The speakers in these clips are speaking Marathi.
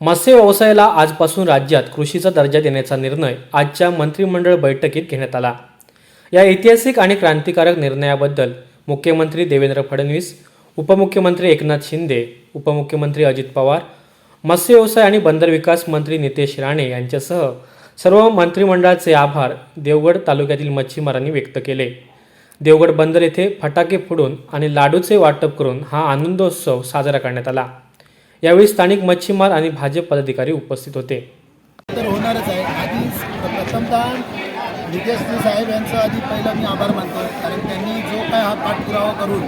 मत्स्य व्यवसायाला आजपासून राज्यात कृषीचा दर्जा देण्याचा निर्णय आजच्या मंत्रिमंडळ बैठकीत घेण्यात आला. या ऐतिहासिक आणि क्रांतिकारक निर्णयाबद्दल मुख्यमंत्री देवेंद्र फडणवीस उपमुख्यमंत्री एकनाथ शिंदे उपमुख्यमंत्री अजित पवार मत्स्य व्यवसाय आणि बंदर विकास मंत्री नितेश राणे यांच्यासह सर्व मंत्रिमंडळाचे आभार देवगड तालुक्यातील मच्छीमारांनी व्यक्त केले. देवगड बंदर येथे फटाके फोडून आणि लाडूचे वाटप करून हा आनंदोत्सव साजरा करण्यात आला. यावेळी स्थानिक मच्छीमार आणि भाजप पदाधिकारी उपस्थित होते. तर होणारच आहे. आधी प्रथमतः नितेशजी साहेब यांचं आधी पहिलं मी आभार मानतो. कारण त्यांनी जो काय हा पाठपुरावा करून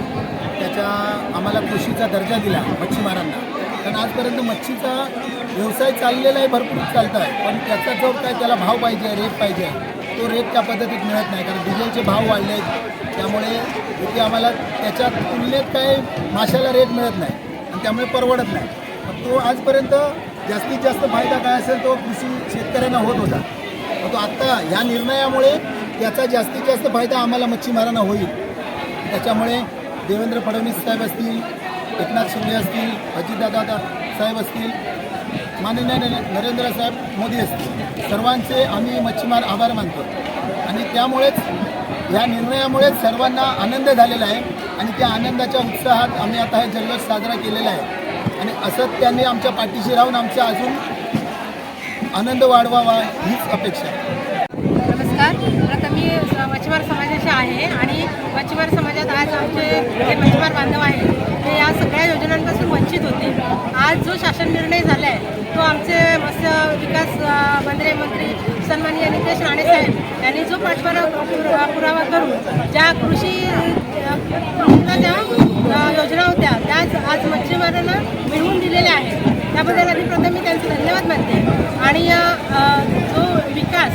त्याच्या आम्हाला कृषीचा दर्जा दिला मच्छीमारांना. कारण आजपर्यंत मच्छीचा व्यवसाय चाललेला आहे भरपूर चालत आहे पण त्याचा जो काय त्याला भाव पाहिजे रेट पाहिजे तो रेट त्या पद्धतीत मिळत नाही. कारण डिझेलचे भाव वाढले आहेत त्यामुळे इथे आम्हाला त्याच्या तुलनेत काय माशाला रेट मिळत नाही. आणि त्यामुळे परवडत नाही. तो आजपर्यंत जास्तीत जास्त फायदा काय असेल तो कृषी शेतकऱ्यांना होत होता. तो आत्ता ह्या निर्णयामुळे त्याचा जास्तीत जास्त फायदा आम्हाला मच्छीमारांना होईल. त्याच्यामुळे देवेंद्र फडणवीस साहेब असतील एकनाथ शिंदे असतील अजितदादा साहेब असतील माननीय नरेंद्र साहेब मोदी असतील. सर्वांचे आम्ही मच्छीमार आभार मानतो. आणि त्यामुळेच या निर्णयामुळेच सर्वांना आनंद झालेला आहे. आणि त्या आनंदाच्या उत्साहात आम्ही आता हे जल्लोष साजरा केलेला आहे. आणि असंच त्यांनी आमच्या पाठीशी राहून आमचा अजून आनंद वाढवावा हीच अपेक्षा. नमस्कार. आता मी मच्छीमार समाजाशी आहे आणि मच्छीमार समाजात आज आमचे जे मच्छीमार बांधव आहेत. ते या सगळ्या योजनांपासून वंचित होते. आज जो शासन निर्णय झाला आहे तो आमचे मत्स्य विकास मंत्री मंत्री सन्माननीय नितेश राणे साहेब यांनी जो पाठपुरावा पुरावा करून ज्या कृषी ज्या अ, योजना होत्या त्याच आज मच्छीमारांना मिळवून दिलेल्या आहेत त्याबद्दल आधी प्रथम मी त्यांचे धन्यवाद मानते. आणि जो विकास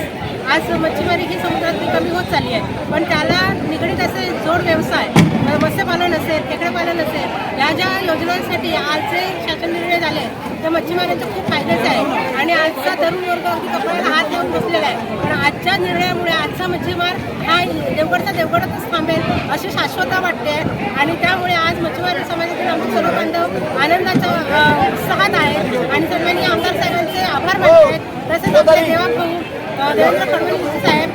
आज मच्छीमारी ही समुद्रातली कमी होत चालली आहे पण त्याला निगडीत असे जोड व्यवसाय मत्स्यपालन असेल खेकडेपालन असेल या ज्या योजनांसाठी आज जे शासन निर्णय झाले त्या मच्छीमारांचा खूप फायद्याचे आहे. आणि आजचा तरुण वर्ग अगदी कपड्याला हात लावून बसलेला आहे. पण आजच्या निर्णयामुळे आजचा मच्छीमार हा देवगडचा देवगडातच थांबेल अशी शाश्वता वाटते. आणि त्यामुळे आज मच्छीमार समाजातील आमचे सर्व बांधव आनंदाच्या उत्साहात आहेत. आणि सर्वांनी आमदार साहेबांचे आभार मानले आहेत. तसेच आमचे देवाभाऊ देवेंद्र फडणवीस साहेब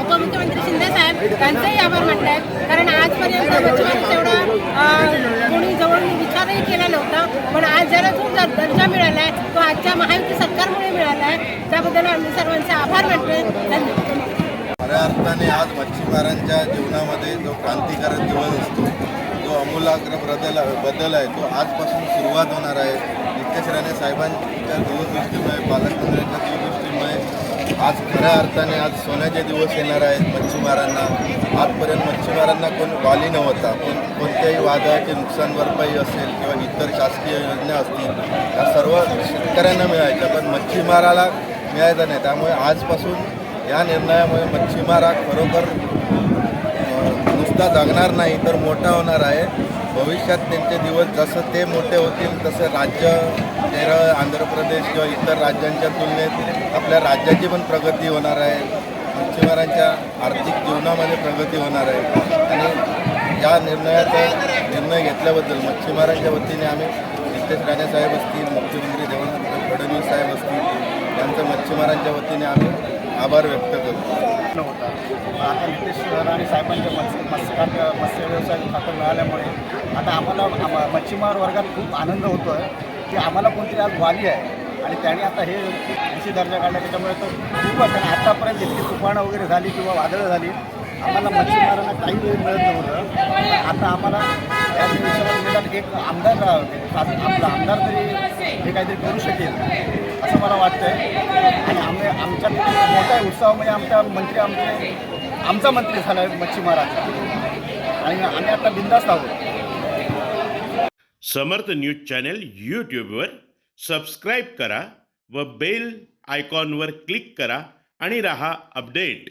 उपमुख्यमंत्री शिंदे साहेब त्यांचाही आभार मानले आहेत. कारण आजपर्यंत मच्छीमारांचा एवढा कोणी जवळ विचारही केला नव्हता. पण आज दर्जा मिळाला आहे तो आजच्या महायुती सरकारमुळे मिळाला आहे. त्याबद्दल आम्ही सर्वांचे आभार मानतोय. धन्यवाद. खऱ्या अर्थाने आज मच्छीमारांच्या जीवनामध्ये जो क्रांतिकारक दिवस असतो जो अमूलाग्र बदल बदल आहे तो आजपासून सुरुवात होणार आहे. नितेश साहेबांच्या दूरदृष्टीमुळे पालकमंत्र्यांच्या दूरदृष्टीमुळे आज खऱ्या अर्थाने आज सोन्याचे दिवस येणार आहेत मच्छीमारांना. आजपर्यंत मच्छीमारांना कोण वाली नव्हता. पण कोणत्याही वादळाची नुकसान भरपाई असेल किंवा इतर शासकीय योजना असतील त्या सर्व शेतकऱ्यांना मिळायच्या. पण मच्छीमाराला मिळायचं नाही. त्यामुळे आजपासून या निर्णयामुळे मच्छीमार खरोखर सुद्धा जगणार नाही तर मोठा होणार आहे. भविष्यात त्यांचे दिवस जसं ते मोठे होतील तसं राज्य केरळ आंध्र प्रदेश किंवा इतर राज्यांच्या तुलनेत आपल्या राज्याची पण प्रगती होणार आहे. मच्छीमारांच्या आर्थिक जीवनामध्ये प्रगती होणार आहे. आणि या निर्णयाचा निर्णय घेतल्याबद्दल मच्छीमारांच्या वतीने आम्ही नितेश राणे साहेब असतील मुख्यमंत्री देवेंद्र फडणवीस साहेब असतील यांचं मच्छीमारांच्या वतीने आम्ही आभार व्यक्त करतो. होता आता नितेश आणि साहेबांच्या मत्स्य मत्स्य मत्स्य व्यवसाय खातं मिळाल्यामुळे आता आम्हाला मच्छीमार वर्गात खूप आनंद होतो आहे की आम्हाला कोणतरी आज वाली आहे. आणि त्याने आता हे कृषी दर्जा काढला त्याच्यामुळे तो खूपच आणि आतापर्यंत इतकी तुफानं वगैरे झाली किंवा वादळं झाली. आम्हाला मच्छीमारांना काही वेळ मिळत नव्हतं. आता आम्हाला त्या निमित्तानं एक आमदार आपला आमदार तरी हे काहीतरी करू शकेल असं मला वाटतंय. आणि आम्ही आमच्या मोठ्या उत्सवामध्ये आमच्या मंत्री आमचे आमचा मंत्री झाला आहे मच्छीमाराचा आणि आम्ही आता बिंदास्त आहोत. समर्थ न्यूज चॅनल यूट्यूबवर सबस्क्राईब करा व बेल आयकॉनवर क्लिक करा आणि रहा अपडेट.